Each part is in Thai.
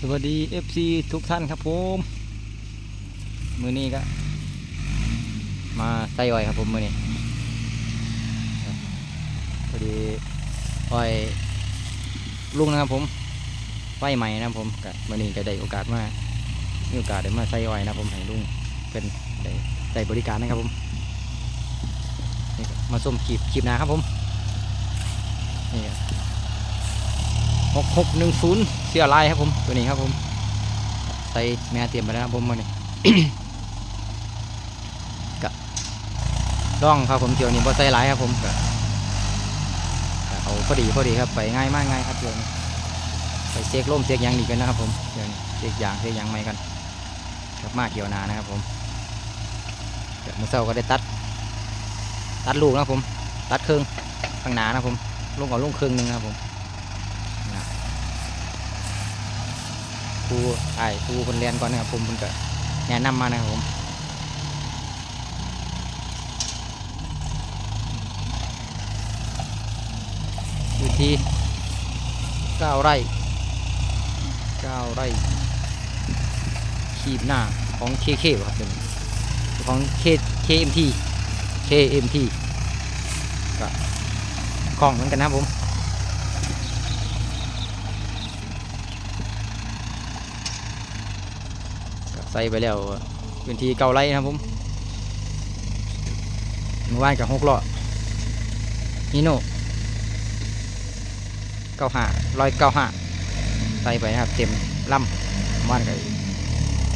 สวัสดี FC ทุกท่านครับผมมือนี้ก็มาใส่อ้อยครับผมมือนี้พอดีอ้อยลุงนะครับผมไฟใหม่นะครับผมก็มือนี้ก็ได้โอกาสมามีโอกาสได้มาใส่อ้อยนะผมให้ลุงเป็นได้ได้บริการนะครับผมมาส้มขีบขีบหนาครับผมนี่ ก็หกหนึ่งศูนย์เสียลายครับผม ตัวนี้ครับผม ใส่แม่เตรียมไปแล้วครับผมมานี่กะร่องครับผมเที่ยวนี้บ่ใส่ลายครับผมกะเอาพอดีพอดีครับไปง่ายมากง่ายครับเที่ยวนี้ไปเช็คล่มเช็คยางดีกันนะครับผมเที่ยวนี้เช็คยางเช็คยางไม่กันครับมาเกี่ยวนานะครับผมเดี๋ยวมือเช้าก็ได้ตัด ตัดลูกนะครับผม ตัดเครื่องข้างหนานะครับผมลงก่อนลงเครื่องหนึงนะครับผม ครูไอ้ายครูคนเรียนก่อนนะครับผมเพิ่นก็แนะนำมานะครับผมอยู่ที่เก้าไร่เก้าไร่ขีบหน้าของเคเคครับเป็นของเคเคเอ็มทีเคเอ็มทีก็กล้องเหมือนกันนะครับผม ก็ใส่ไปแล้วพื้นที่เก่าไร่นะครับผมเมื่อวานกับหกล้อนีโน่เก้าห้าร้อยเก้าห้าใส่ไปนะครับ เต็มลำเมื่อวานกับ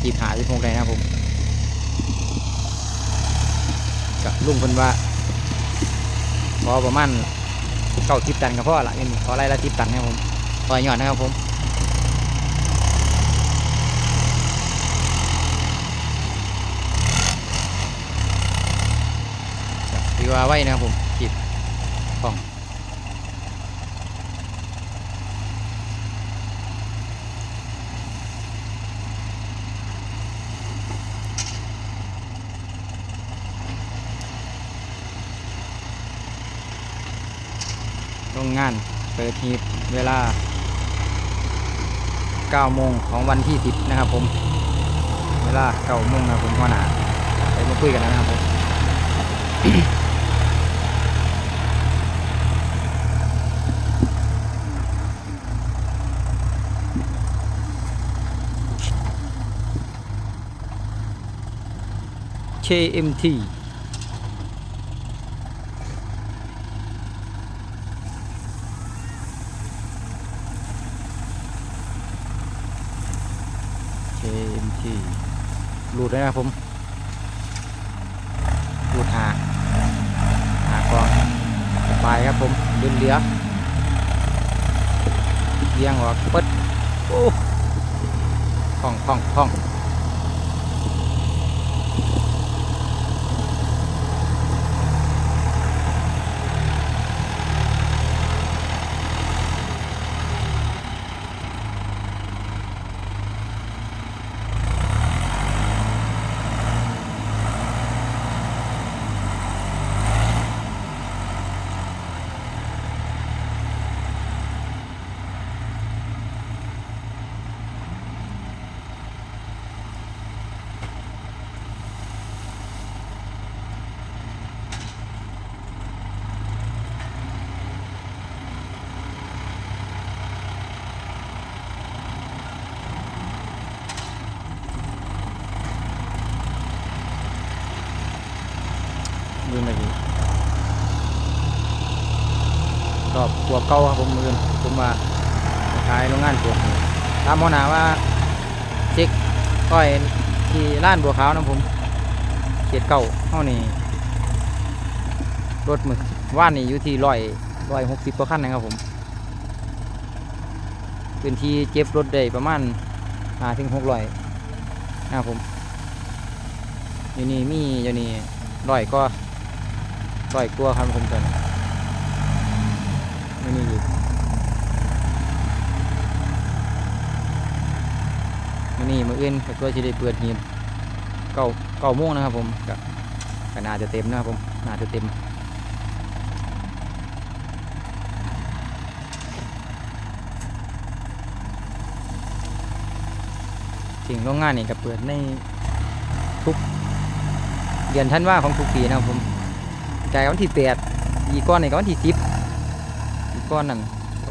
ยีบหาที่พงได้นะครับผมกับลุงเพิ่นว่าพอประมาณเก้าทิปตันกับพ่อละนี่ขอไล่ละทิปตันนะครับผมต่อยยอดนะครับผม ว่าไว้นะครับผมจิบของโรงงานเปิดหีบเวลา 9 โมงของวันที่ 10 นะครับผม เวลา 9 โมงนะครับผมหัวหน้าไปมาคุยกันนะครับผม KMT เคเอ็มทีรูดได้วนะผมรูดหาหากองสบายครับผมดือนเหลือเรียงออกเปิดโอ้คล่องคล่องคล่อง มือมาดี รอบตัวเก่าครับผมมือผมมาขายโรงงานตัวตามหัวหน้าว่าเช็คก้อยที่ร้านบัวขาวนะผมเขียดเก่าเท่านี้รถมือว่านนี่อยู่ที่ร้อยร้อยหกสิบกว่าคันนะครับผมพื้นที่เก็บรถได้ประมาณห้าถึงหกร้อยนะครับผมอยู่นี่มีอยู่นี่ร้อยก็ปล่อยกลัวครับผมกัน ไม่นี่อยู่ไม่นี่มืออื่นก็ตัวจะได้เปิดหีบเก้าเก้าโมงนะครับผมก็ก็น่าจะเต็มนะครับผมน่าจะเต็มสิ่งโรงงานนี่ก็เปิดในทุกเดือนธันว่าของทุกปีนะครับผมใจวันที่แปดปีก้อนนี่ก็วันที่สิบ ก้อนนั่น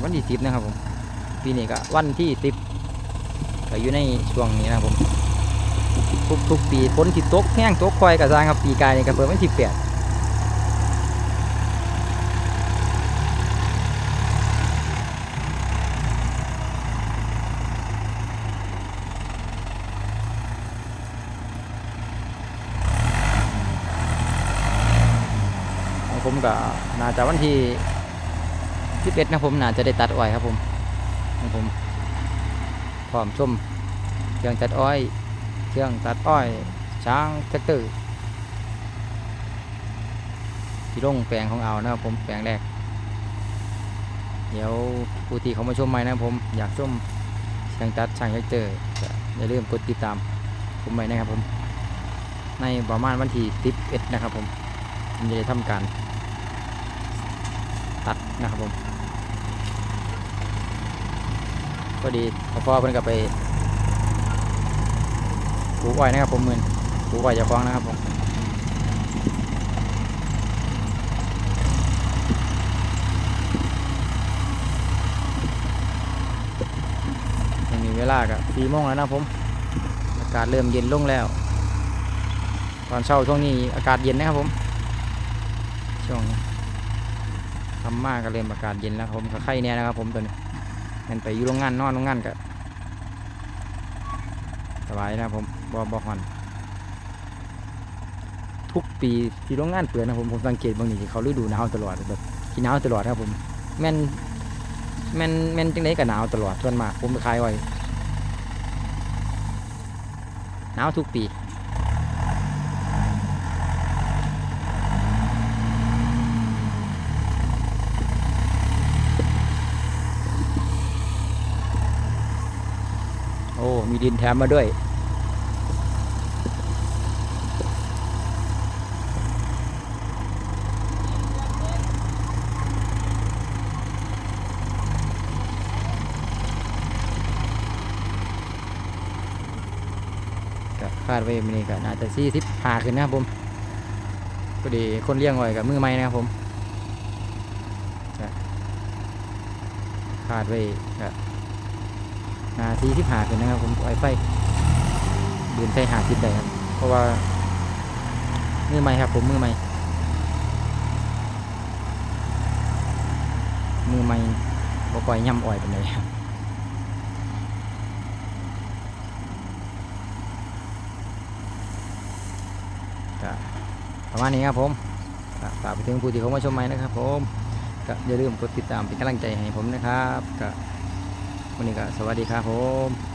วันที่สิบนะครับผมปีนี้ก็วันที่สิบก็อยู่ในช่วงนี้นะครับผมทุกทุกปีฝนที่ตกแห้งตกคอยกระซางครับปีกายนี่ก็เปิดวันที่แปดผมก็น่าจะวันที่ ที่เป็ดนะผมน่าจะได้ตัดอ้อยครับผมของผมพร้อมชมเครื่องตัดอ้อย เครื่องตัดอ้อย ช้างแท็กเตอร์ที่ลงแปลงของเอานะครับผมแปลงแรก เดี๋ยวผู้ที่เขามาชมใหม่นะครับผมอยากชมเครื่องตัดช่างแท็กเตอร์อย่าลืมกดติดตามผมไว้นะครับผม ในประมาณวันที่11นะครับผมผมจะได้ทำการ นะครับผมก็ดีพอพ่อเพิ่นก็ไปปลูกอ้อยนะครับผมมือนปลูกอ้อยจะคล้องนะครับผมยังมีเวลากับสี่โมงแล้วนะครับผม อากาศเริ่มเย็นลงแล้ว ตอนเช้าช่วงนี้อากาศเย็นนะครับผม ช่วง ทำมากก็เริ่มอากาศเย็นแล้วครับผมก็ไข่เนี่ยนะครับ ผมตัวนี้มันไปอยู่โรงงานนอนโรงงานก็สบายนะครับผมบอบอฮอนทุกปีที่โรงงานเปิดนะครับผมผมสังเกตบางทีเขาฤดูหนาวตลอดแบบที่หนาวตลอดครับผมแม่นแม่นแม่นจังไดก็หนาวตลอดส่วนมากผมไปขายไว้หนาวทุกปี โอ้ มีดินแถมมาด้วยก็คาดไว้มันนี่ก็น่าจะสี่สิบหาขึ้นนะครับผมก็ดีคนเลี้ยงไว้กับมือไม้นะครับผมก็คาดไว้ก็ นาสี่สิบหาขึ้นนะครับ ผมไอไฟดืนใส่หาสิบได้ครับ เพราะว่า มือไม้ครับ ผมมือไม้มือไม้บ่ปล่อยย่ำอ่อยเป็นไรครับประมาณนี้ครับผมก็ฝากไปถึงผู้ที่เขามาชมใหม่นะครับ ผมก็อย่าลืมกดติดตามเป็นกำลังใจให้ผมนะครับก็ วันนี้ก็สวัสดีครับผม